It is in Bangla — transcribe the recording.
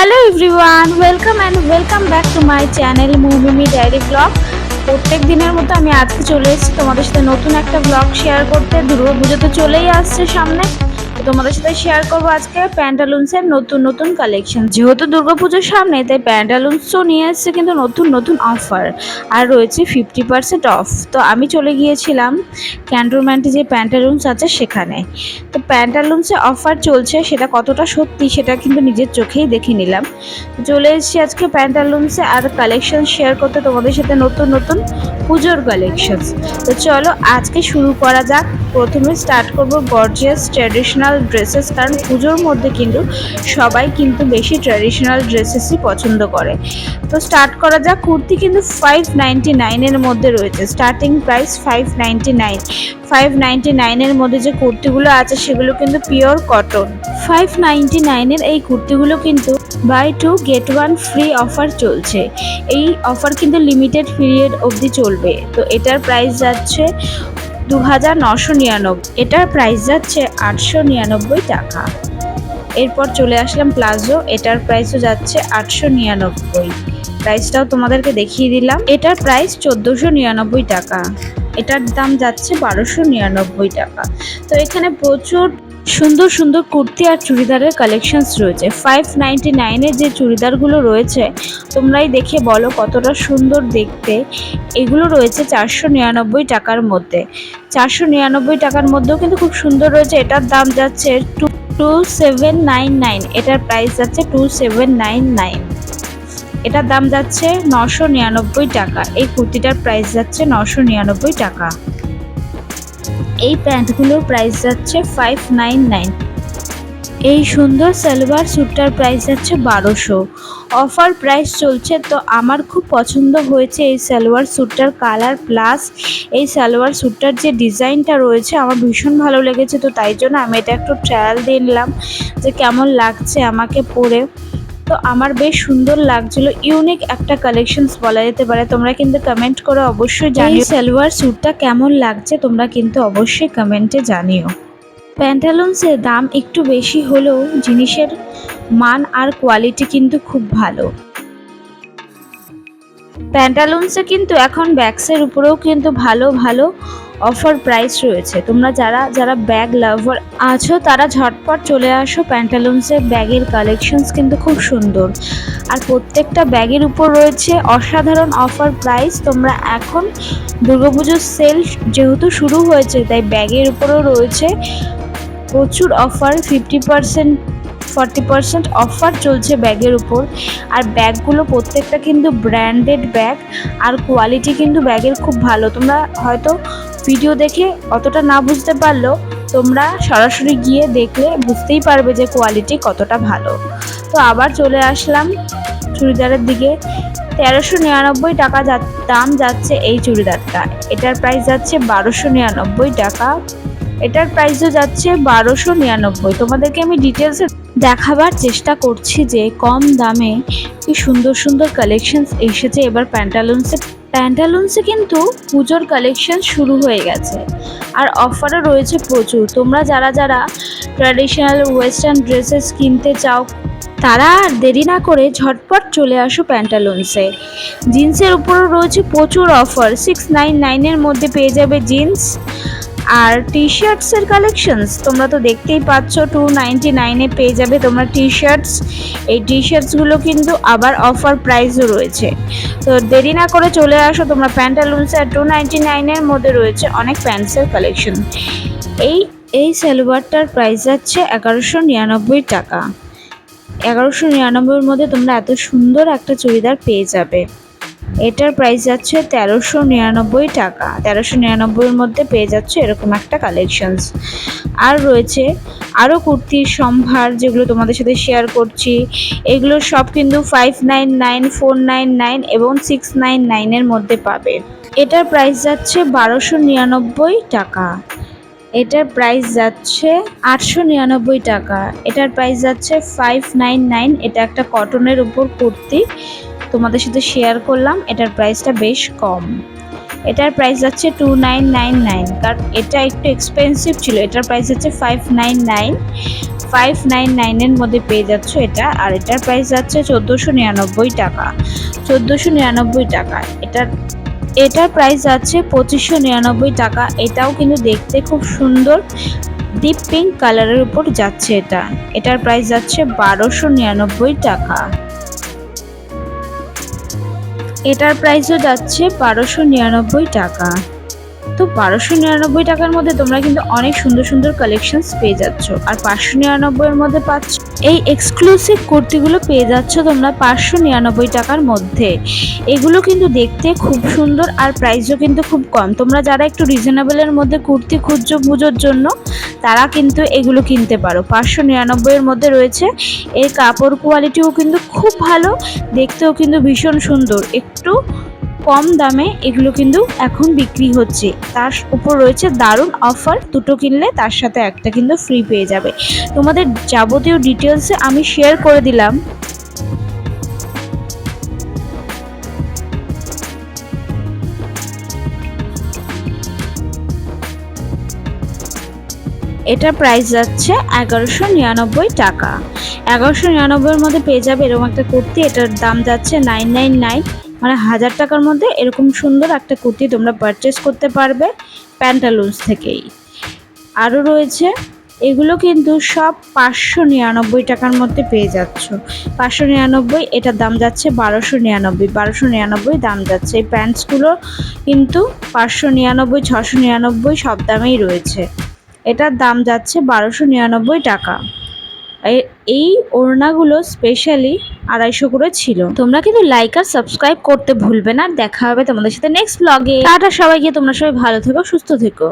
Hello everyone, welcome and welcome back to my channel Moumimi diary vlog. প্রত্যেক দিনের মতো আমি আজকে চলে এসেছি তোমাদের সাথে নতুন একটা ব্লগ শেয়ার করতে। দুর্গা পুজো তো চলেই আসছে সামনে। তোমাদের সাথে শেয়ার করব আজকে প্যান্টালুন্সের নতুন নতুন কালেকশন যেহেতু দুর্গাপুজোর সামনে, তাই প্যান্টালুন্সও নিয়ে এসছে কিন্তু নতুন নতুন অফার আর রয়েছে ফিফটি পার্সেন্ট অফ তো আমি চলে গিয়েছিলাম ক্যান্টনমেন্টে যে প্যান্টালুন্স আছে সেখানে। তো প্যান্টালুন্সে অফার চলছে, সেটা কতটা সত্যি সেটা কিন্তু নিজের চোখেই দেখে নিলাম। চলে এসেছি আজকে প্যান্টালুন্সে আর কালেকশন শেয়ার করতে তোমাদের সাথে নতুন নতুন পুজোর কালেকশন তো চলো আজকে শুরু করা যাক। প্রথমে স্টার্ট করব গর্জিয়াস ট্র্যাডিশনাল ড্রেসেস কারণ পুজোর মধ্যে কিন্তু সবাই কিন্তু বেশি ট্র্যাডিশনাল ড্রেসেসই পছন্দ করে। তো স্টার্ট করা যাক, কুর্তি কিন্তু ফাইভ নাইনটি নাইনের মধ্যে রয়েছে। Starting price five ninety nine five ninety নাইনের মধ্যে যে কুর্তিগুলো আছে, সেগুলো কিন্তু পিওর কটন ফাইভ নাইনটি নাইনের এই কুর্তিগুলো কিন্তু buy two get one free offer চলছে। এই অফার কিন্তু লিমিটেড পিরিয়ড অবধি চলবে। তো এটার প্রাইস যাচ্ছে দু হাজার নশো নিরানব্বই। এটার প্রাইস যাচ্ছে আটশো নিরানব্বই টাকা। এরপর চলে আসলাম প্লাজো এটার প্রাইসও যাচ্ছে আটশো নিরানব্বই। প্রাইসটাও তোমাদেরকে দেখিয়ে দিলাম। এটার প্রাইস চোদ্দোশো নিরানব্বই টাকা। এটার দাম যাচ্ছে বারোশো নিরানব্বই টাকা। তো এখানে প্রচুর সুন্দর সুন্দর কুর্তি আর চুড়িদারের কালেকশনস রয়েছে। ফাইভ নাইনটি নাইনের যে চুড়িদারগুলো রয়েছে, তোমরাই দেখে বলো কতটা সুন্দর দেখতে। এগুলো রয়েছে চারশো নিরানব্বই টাকার মধ্যে। চারশো নিরানব্বই টাকার মধ্যেও কিন্তু খুব সুন্দর রয়েছে। এটার দাম যাচ্ছে two two seven nine nine এটার প্রাইস যাচ্ছে টু সেভেন নাইন নাইন এটার দাম যাচ্ছে নশো নিরানব্বই টাকা। এই কুর্তিটার প্রাইস যাচ্ছে নশো নিরানব্বই টাকা। এই প্যান্টগুলোর প্রাইস যাচ্ছে ফাইভ নাইন নাইন এই সুন্দর সালোয়ার স্যুটটার প্রাইস যাচ্ছে বারোশো। অফার প্রাইস চলছে, তো আমার খুব পছন্দ হয়েছে এই সালোয়ার স্যুটটার কালার প্লাস এই সালোয়ার স্যুটটার যে ডিজাইনটা রয়েছে, আমার ভীষণ ভালো লেগেছে, তো তাই জন্য আমি এটা একটু ট্রায়াল দিয়ে নিলাম যে কেমন লাগছে আমাকে পরে। তো আমার বেশ সুন্দর লাগছিল। ইউনিক একটা কালেকশনস বলা যেতে পারে। তোমরা কিন্তু কমেন্ট করে অবশ্যই জানিও। সালোয়ার স্যুটটা কেমন লাগছে তোমরা কিন্তু অবশ্যই কমেন্টে জানিও। প্যান্টালুন্সের দাম একটু বেশি হলেও জিনিসের মান আর কোয়ালিটি কিন্তু খুব ভালো। প্যান্টালুন্সে কিন্তু এখন ব্যাগসের উপরেও কিন্তু ভালো ভালো অফার প্রাইস রয়েছে। তোমরা যারা যারা ব্যাগ লাভার আছো, তারা ঝটপট চলে আসো প্যান্টালুন্সের ব্যাগের কালেকশনস কিন্তু খুব সুন্দর। আর প্রত্যেকটা ব্যাগের উপর রয়েছে অসাধারণ অফার প্রাইস। তোমরা এখন দুর্গাপুজোর সেল যেহেতু শুরু হয়েছে, তাই ব্যাগের উপরেও রয়েছে প্রচুর offer. Fifty percent, forty percent offer চলছে ব্যাগের উপর। আর ব্যাগগুলো প্রত্যেকটা কিন্তু ব্র্যান্ডেড ব্যাগ। আর কোয়ালিটি কিন্তু ব্যাগের খুব ভালো। তোমরা হয়তো ভিডিও দেখে অতটা না বুঝতে পারলেও তোমরা সরাসরি গিয়ে দেখলে বুঝতেই পারবে যে কোয়ালিটি কতটা ভালো। তো আবার চলে আসলাম চুড়িদারের দিকে। তেরোশো নিরানব্বই টাকা যা, দাম যাচ্ছে এই চুড়িদারটা। এটার প্রাইস যাচ্ছে বারোশো নিরানব্বই টাকা। এটার প্রাইসও যাচ্ছে বারোশো নিরানব্বই। তোমাদেরকে আমি ডিটেলসে দেখাবার চেষ্টা করছি যে কম দামে কি সুন্দর সুন্দর কালেকশনস এসেছে। এবার প্যান্টালুন্সে প্যান্টালুন্সে কিন্তু পুজোর কালেকশন শুরু হয়ে গেছে। আর অফারও রয়েছে প্রচুর। তোমরা যারা যারা ট্র্যাডিশনাল ওয়েস্টার্ন ড্রেসেস কিনতে চাও, তারা আর দেরি না করে ঝটপট চলে আসো প্যান্টালুন্সে। জিন্সের উপরও রয়েছে প্রচুর অফার সিক্স নাইন নাইনের মধ্যে পেয়ে যাবে জিন্স। আর টি শার্টসের কালেকশনস তোমরা তো দেখতেই পাচ্ছ টু নাইনটি নাইনে পেয়ে যাবে তোমরা টি শার্টস এই টি শার্টসগুলো কিন্তু আবার অফার প্রাইসও রয়েছে। তো দেরি না করে চলে আসো, তোমরা প্যান্টালুন্স আর টু নাইনটি নাইনের মধ্যে রয়েছে অনেক প্যান্টসের কালেকশন এই এই সালোয়ারটার প্রাইস যাচ্ছে এগারোশো নিরানব্বই টাকা। এগারোশো নিরানব্বইয়ের মধ্যে তোমরা এত সুন্দর একটা চুড়িদার পেয়ে যাবে। এটার প্রাইস যাচ্ছে তেরোশো নিরানব্বই টাকা। তেরোশো নিরানব্বইয়ের মধ্যে পেয়ে যাচ্ছে এরকম একটা কালেকশনস আর রয়েছে আরও কুর্তির সম্ভার যেগুলো তোমাদের সাথে শেয়ার করছি। এগুলো সব কিন্তু five nine nine four nine nine এবং সিক্স নাইন নাইনের মধ্যে পাবে। এটার প্রাইস যাচ্ছে বারোশো নিরানব্বই টাকা। এটার প্রাইস যাচ্ছে আটশো নিরানব্বই টাকা। এটার প্রাইস যাচ্ছে ফাইভ নাইন নাইন এটা একটা কটনের উপর কুর্তি। তোমাদের সাথে শেয়ার করলাম, এটার প্রাইসটা বেশ কম। এটার প্রাইস যাচ্ছে টু নাইন নাইন নাইন কারণ এটা একটু এক্সপেন্সিভ ছিল, এটার প্রাইস হচ্ছে five nine nine five nine নাইনের মধ্যে পেয়ে যাচ্ছ এটা, আর এটার প্রাইস যাচ্ছে চোদ্দোশো নিরানব্বই টাকা। চোদ্দোশো নিরানব্বই টাকা। এটার এটার প্রাইস যাচ্ছে পঁচিশশো নিরানব্বই টাকা। এটাও কিন্তু দেখতে খুব সুন্দর। ডিপ পিঙ্ক কালারের উপর যাচ্ছে এটা। এটার প্রাইস যাচ্ছে বারোশো নিরানব্বই টাকা। এটার প্রাইসও যাচ্ছে বারোশো নিরানব্বই টাকা। তো বারোশো নিরানব্বই টাকার মধ্যে তোমরা কিন্তু অনেক সুন্দর সুন্দর কালেকশনস পেয়ে যাচ্ছ। আর পাঁচশো নিরানব্বইয়ের মধ্যে পাচ্ছ এই এক্সক্লুসিভ কুর্তিগুলো পেয়ে যাচ্ছ তোমরা পাঁচশো নিরানব্বই টাকার মধ্যে। এগুলো কিন্তু দেখতে খুব সুন্দর আর প্রাইসও কিন্তু খুব কম। তোমরা যারা একটু রিজনেবলের মধ্যে কুর্তি খুঁজছো পুজোর জন্য, তারা কিন্তু এগুলো কিনতে পারো। পাঁচশো নিরানব্বইয়ের মধ্যে রয়েছে। এর কাপড় কোয়ালিটিও কিন্তু খুব ভালো। দেখতেও কিন্তু ভীষণ সুন্দর। একটু কম দামে এগুলো কিন্তু এখন বিক্রি হচ্ছে। তার উপর রয়েছে দারুণ অফার দুটো কিনলে তার সাথে একটা কিন্তু ফ্রি পেয়ে যাবে। তোমাদের যাবতীয় ডিটেলসে আমি শেয়ার করে দিলাম। এটার প্রাইস যাচ্ছে এগারোশো নিরানব্বই টাকা। এগারোশো নিরানব্বইয়ের মধ্যে পেয়ে যাবে এরকম একটা কুর্তি, এটার দাম যাচ্ছে নাইন নাইন নাইন মানে হাজার টাকার মধ্যে এরকম সুন্দর একটা কুর্তি তোমরা পারচেস করতে পারবে প্যান্টালুন্স থেকেই। আরও রয়েছে, এগুলো কিন্তু সব পাঁচশো নিরানব্বই টাকার মধ্যে পেয়ে যাচ্ছ। পাঁচশো নিরানব্বই, এটার দাম যাচ্ছে বারোশো নিরানব্বই বারোশো নিরানব্বই দাম যাচ্ছে। এই প্যান্টসগুলো কিন্তু পাঁচশো নিরানব্বই, ছশো নিরানব্বই সব দামেই রয়েছে। এটার দাম যাচ্ছে বারোশো নিরানব্বই টাকা। এই ওড়নাগুলো স্পেশালি আড়াইশো করে ছিল। তোমরা কিন্তু লাইক আর সাবস্ক্রাইব করতে ভুলবে না। দেখা হবে তোমাদের সাথে নেক্সট ব্লগে টাটা সবাইকে, তোমরা সবাই ভালো থেকো, সুস্থ থেকো।